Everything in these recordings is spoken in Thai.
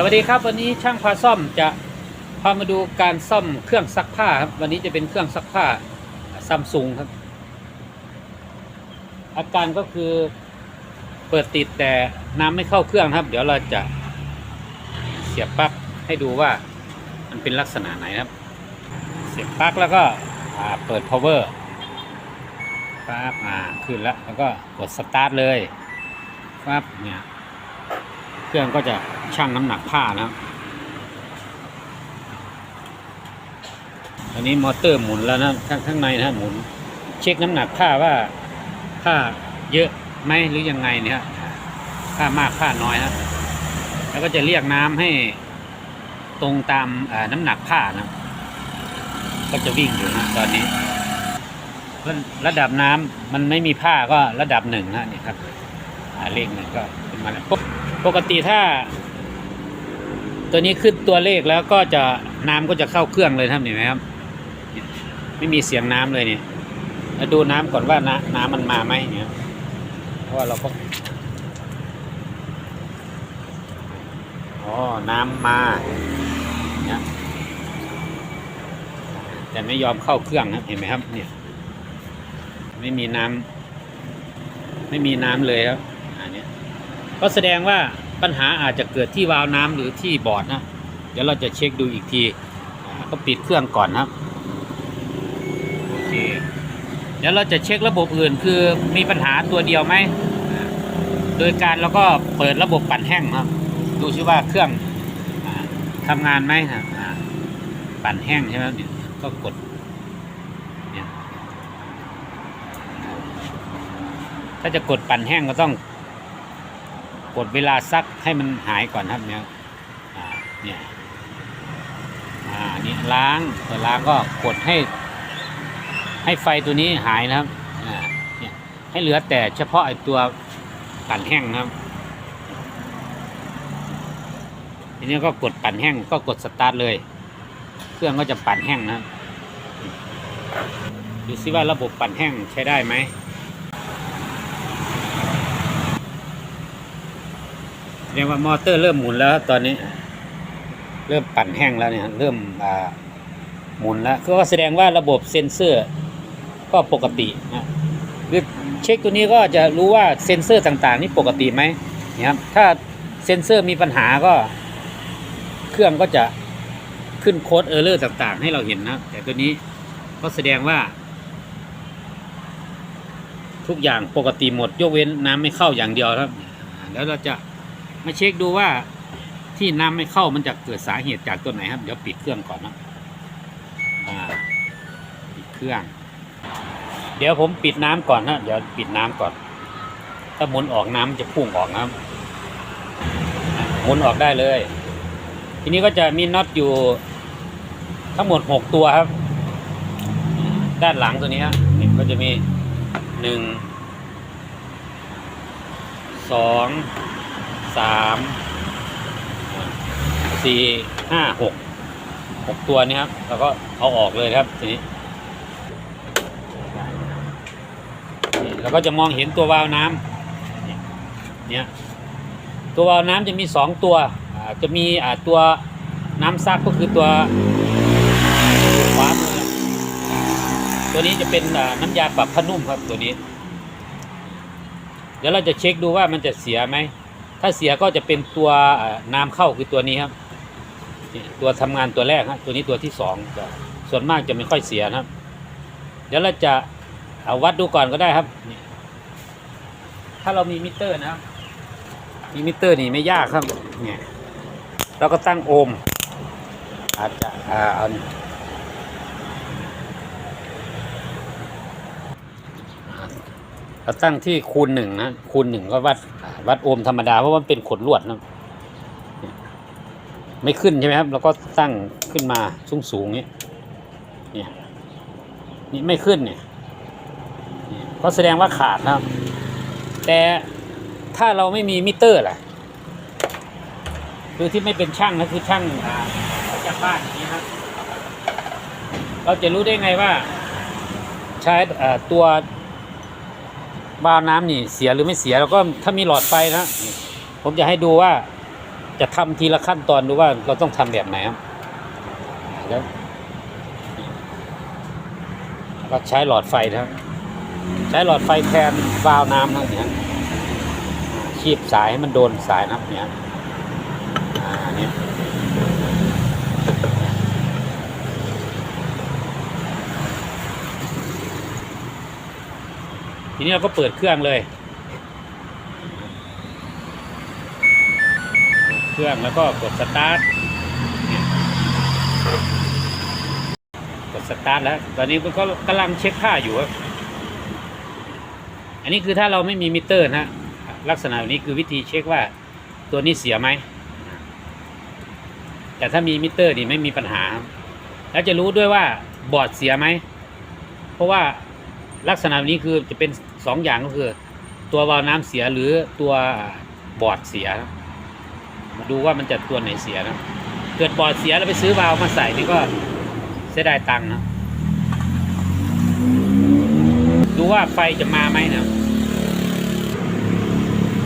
สวัสดีครับวันนี้ช่างพาซ่อมจะพามาดูการซ่อมเครื่องซักผ้าครับวันนี้จะเป็นเครื่องซักผ้าซัมซุงครับ อาการก็คือเปิดติดแต่น้ำไม่เข้าเครื่องครับ เดี๋ยวเราจะเสียบปลั๊กให้ดูว่ามันเป็นลักษณะไหนครับ เสียบปลั๊กแล้วก็เปิด power ปั๊บอ่าขึ้นแล้วแล้วก็กดสตาร์ทเลยปั๊บเนี่ยเครื่องก็จะ ชั่งน้ำหนักผ้านะครับอันนี้มอเตอร์หมุนแล้วนะข้างข้างในนะหมุน เช็คน้ำหนักผ้าว่าผ้าเยอะไหมหรือยังไงเนี่ยผ้ามากผ้าน้อยนะแล้วก็จะเรียกน้ำให้ตรงตามน้ำหนักผ้านะ ก็จะวิ่งอยู่นะตอนนี้ระดับน้ำมันไม่มีผ้าก็ระดับหนึ่งนะนี่ครับอ่าเลขหนึ่งก็เป็นมาแล้วปกติถ้า ตัวนี้ขึ้นตัวเลขแล้วก็จะน้ำก็จะเข้าเครื่องเลยท่านเห็นไหมครับ ไม่มีเสียงน้ำเลยเนี่ยแล้วดูน้ำก่อนว่าน้ำน้ำมันมาไหมเนี่ยเพราะว่าเราก็อ๋อน้ำมาเนี่ยแต่ไม่ยอมเข้าเครื่องนะเห็นไหมครับ เนี่ย ไม่มีน้ำไม่มีน้ำเลยครับอันนี้ก็แสดงว่า ปัญหาอาจจะเกิดที่วาล์วน้ำหรือที่บอร์ดนะ เดี๋ยวเราจะเช็คดูอีกทีก็ปิดเครื่องก่อนนะครับโอเคเดี๋ยวเราจะเช็คระบบอื่นคือมีปัญหาตัวเดียวไหม โดยการเราก็เปิดระบบปั่นแห้งครับ ดูซิว่าเครื่องอาทำงานไหมครับปั่นแห้งใช่ไหมก็กดถ้าจะกดปั่นแห้งก็ต้อง กดเวลาซักให้มันหายก่อนครับเนี่ยเนี่ยอ่านี่ล้างเปิดล้างก็กดให้ ให้ไฟตัวนี้หายนะครับอ่าเนี่ยให้เหลือแต่เฉพาะไอ้ตัวปั่นแห้งนะครับทีนี้ก็กดปั่นแห้งก็กดสตาร์ทเลย เครื่องก็จะปั่นแห้งนะครับดูซิว่าระบบปั่นแห้งใช้ได้ไหม เรียกว่ามอเตอร์เริ่มหมุนแล้วตอนนี้ เริ่มปั่นแห้งแล้วเนี่ยเริ่มอ่าหมุนแล้วก็แสดงว่าระบบเซ็นเซอร์ก็ปกตินะหรือเช็คตัวนี้ก็จะรู้ว่าเซ็นเซอร์ต่างๆ นี่ปกติไหมนะครับถ้าเซ็นเซอร์มีปัญหาก็ เครื่องก็จะขึ้นโค้ดเออร์เลอร์ต่างๆ ให้เราเห็นนะแต่ตัวนี้ก็แสดงว่า ทุกอย่างปกติหมดยกเว้นน้ำไม่เข้าอย่างเดียวครับ แล้วเราจะ มาเช็คดูว่าที่น้ำไม่เข้ามันจะเกิดสาเหตุจากตัวไหนครับ เดี๋ยวปิดเครื่องก่อนนะปิดเครื่อง เดี๋ยวผมปิดน้ำก่อนนะเดี๋ยวปิดน้ำก่อน ถ้าหมุนออกน้ำจะพุ่งออกนะครับหมุนออกได้เลย ทีนี้ก็จะมีน็อตอยู่ทั้งหมดหกตัวครับ ด้านหลังตัวนี้ครันี่ก็จะมีหนึ่งสอง สามสี่ห้าหกหกตัวนี้ครับ แล้วก็เอาออกเลยครับทีนี้นี่เราก็จะมองเห็นตัววาล์วน้ำเนี่ยตัววาล์วน้ำจะมีสองตัวจะมีตัวน้ำซักก็คือตัวขวามือตัวนี้จะเป็นน้ำยาปรับผ้านุ่มครับตัวนี้ เดี๋ยวเราจะเช็คดูว่ามันจะเสียไหม ถ้าเสียก็จะเป็นตัวน้ำเข้าคือตัวนี้ครับตัวทำงานตัวแรกครับตัวนี้ตัวที่สองส่วนมากจะไม่ค่อยเสียนะครับ เดี๋ยวเราจะเอาวัดดูก่อนก็ได้ครับ ถ้าเรามีมิเตอร์นะครับ มีมิเตอร์นี่ไม่ยากครับ เนี่ยเราก็ตั้งโอห์มอาจจะอ่า เราตั้งที่คูณหนึ่งนะคูณหนึ่งก็วัดวัดโอห์มธรรมดาเพราะว่ามันเป็นขดลวดนะไม่ขึ้นใช่ไหมครับเราก็ตั้งขึ้นมาสูงสูงนี้เนี่ยนี่ไม่ขึ้นเนี่ยเนี่ยก็แสดงว่าขาดครับ แต่ถ้าเราไม่มีมิเตอร์ล่ะคือที่ไม่เป็นช่างนะคือช่างจากบ้านนี้ครับ เราจะรู้ได้ไงว่า ใช้ตัว บาล์วน้ำนี่เสียหรือไม่เสียแล้วก็ถ้ามีหลอดไฟนะ ผมจะให้ดูว่าจะทำทีละขั้นตอนดูว่าเราต้องทำแบบไหนครับแล้วก็ใช้หลอดไฟนะใช้หลอดไฟแทนวาล์วน้ำนะเนี่ยคีบสายให้มันโดนสายนะเนี่ยอ่าเนี่ย ทีนี้เราก็เปิดเครื่องเลย เครื่องแล้วก็กดสตาร์ทกดสตาร์ทแล้ว ตอนนี้มันก็กำลังเช็คค่าอยู่ครับอันนี้คือถ้าเราไม่มีมิเตอร์นะลักษณะแบบนี้คือวิธีเช็คว่าตัวนี้เสียไหม แต่ถ้ามีมิเตอร์นี่ไม่มีปัญหา แล้วจะรู้ด้วยว่าบอร์ดเสียไหม เพราะว่าลักษณะนี้คือจะเป็น สองอย่างก็คือ ตัววาล์วน้ำเสียหรือตัวบอร์ดเสีย มาดูว่ามันจะตัวไหนเสียนะเกิดบอร์ดเสียแล้วไปซื้อวาล์วมาใส่นี่ก็เสียดายตังค์นะดูว่าไฟจะมาไหมนะ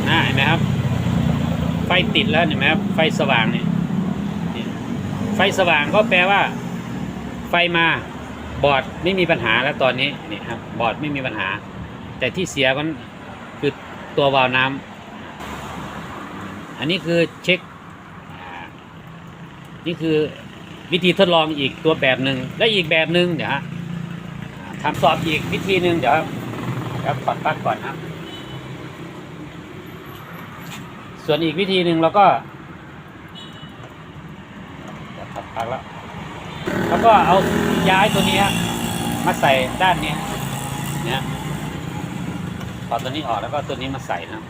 น่าเห็นไหมครับ ไฟติดแล้วเห็นไหมครับไฟสว่างเนี่ยไฟสว่างก็แปลว่า ไฟมาบอร์ดไม่มีปัญหาแล้วตอนนี้นี่ครับบอร์ดไม่มีปัญหา แต่ที่เสียก็คือตัววาล์วน้ำอันนี้คือเช็ค นี่คือวิธีทดลองอีกตัวแบบหนึ่งและอีกแบบหนึ่งเดี๋ยวฮะทำสอบอีกวิธีหนึ่งเดี๋ยวครับครับปัดปลั๊กก่อนครับ ส่วนอีกวิธีหนึ่งเราก็ปัดพักแล้วแล้วก็เอาย้ายตัวนี้มาใส่ด้านนี้เนี่ย ถอดตัวนี้ออกแล้วก็ตัวนี้มาใส่นะครับ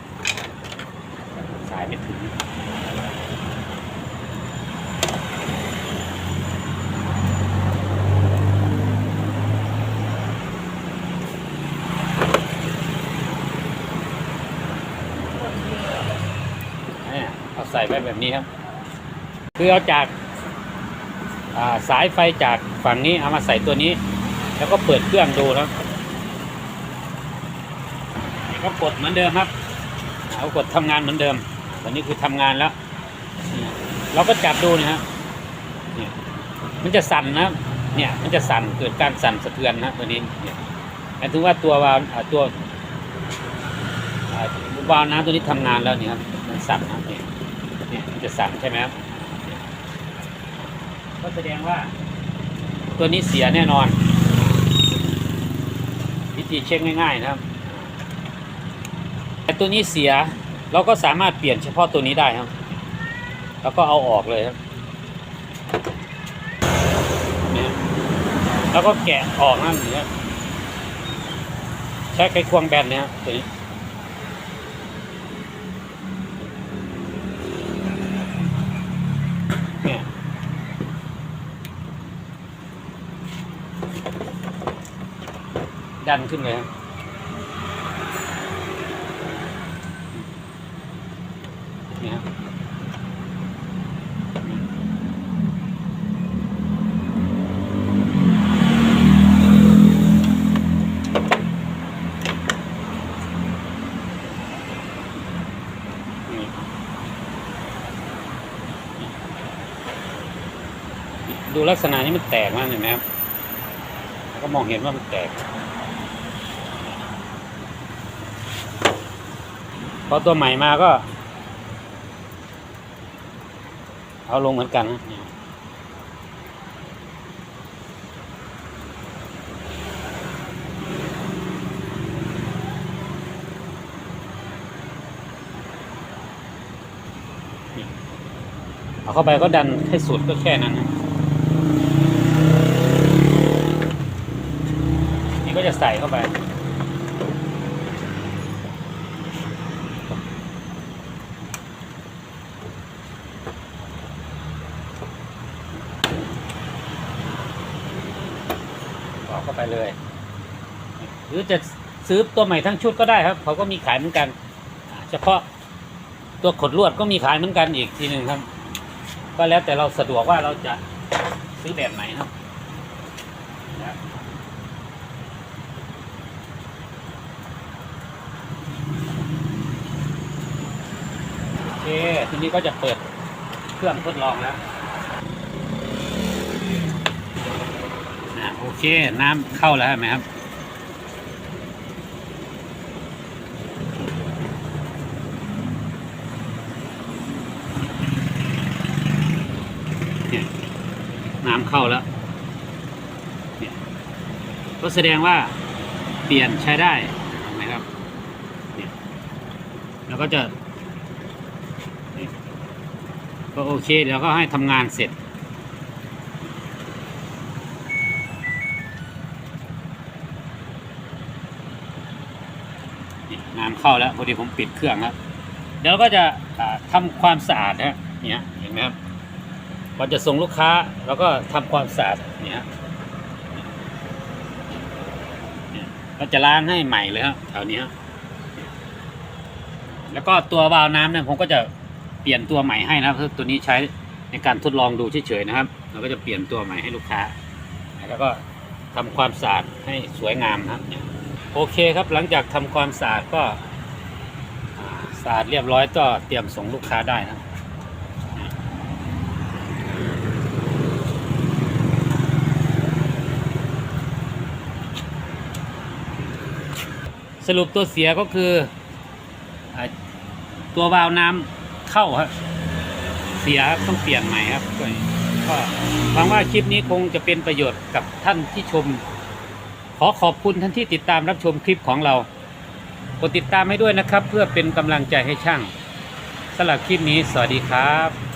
สายไม่ถึงเนี่เอาใส่ไว้แบบนี้ครับ คือเอาจากาสายไฟจากฝั่งนี้เอามาใส่ตัวนี้ แล้วก็เปิดเครื่องดูครับนี่ ก็กดเหมือนเดิมครับ เอากดทำงานเหมือนเดิมตอนนี้คือทำงานแล้ว เราก็จับดูนะฮะเนี่ยมันจะสั่นนะเนี่ยมันจะสั่นเกิดการสั่นสะเทือนนะตัวนี้เนี่ยหมายถึงว่าตัววาล์วตัววาล์วน้ำตัวนี้ทำงานแล้วเนี่ยครับมันสั่นนะเนี่ยเนี่ยมันจะสั่นใช่ไหมครับก็แสดงว่า ตัวนี้เสียแน่นอน วิธีเช็คง่ายๆนะครับ แต่ตัวนี้เสียเราก็สามารถเปลี่ยนเฉพาะตัวนี้ได้ครับ แล้วก็เอาออกเลยครับแล้วก็แกะออกนะอย่างเงี้ยใช้ไขควงแบนเนี่ยตัวนี้เนี่ยดันขึ้นเลยครับ นี่ยครับดูลักษณะนี้มันแตกมากเห็นไหมครับก็มองเห็นว่ามันแตก พอตัวใหม่มาก็ เอาลงเหมือนกันเนี่ยนี่เอาเข้าไปก็ดันให้สุดก็แค่นั้นนะนี่ก็จะใส่เข้าไป เข้าไปเลย หรือจะซื้อตัวใหม่ทั้งชุดก็ได้ครับ เขาก็มีขายเหมือนกัน เฉพาะตัวขดลวดก็มีขายเหมือนกันอีกทีหนึ่งครับ ก็แล้วแต่เราสะดวกว่าเราจะซื้อแบบไหนนะโอเคทีนี้ก็จะเปิดเครื่องทดลองแล้วอะ โอเค น้ำเข้าแล้วไหมครับเนี่ยน้ำเข้าแล้วเนี่ยก็แสดงว่าเปลี่ยนใช้ได้เห็นไหมครับเนี่ยแล้วก็จะก็โอเค เดี๋ยวก็ให้ทำงานเสร็จ นี่น้ำเข้าแล้วพอดีผมปิดเครื่องแล้วเดี๋ยวเราก็จะอ่าทำความสะอาดนะฮะเนี่ยเห็นไหมครับก่อนจะส่งลูกค้าเราก็ทำความสะอาดเนี่ยเนี่ยก็จะล้างให้ใหม่เลยครับแถวนี้แล้วก็ตัววาล์วน้ำเนี่ยผมก็จะเปลี่ยนตัวใหม่ให้นะครับเพราะตัวนี้ใช้ในการทดลองดูเฉยๆนะครับ เราก็จะเปลี่ยนตัวใหม่ให้ลูกค้า แล้วก็ทำความสะอาดให้สวยงามนะครับ โอเคครับหลังจากทำความสะอาดก็สะอาดเรียบร้อยก็เตรียมส่งลูกค้าได้นะสรุปตัวเสียก็คืออตัววาล์วน้ำเข้าครับเสียครับต้องเปลี่ยนใหม่ครับก็หวังว่าคลิปนี้คงจะเป็นประโยชน์กับท่านที่ชม ขอขอบคุณท่านที่ติดตามรับชมคลิปของเรา กดติดตามให้ด้วยนะครับ เพื่อเป็นกำลังใจให้ช่างสำหรับคลิปนี้ สวัสดีครับ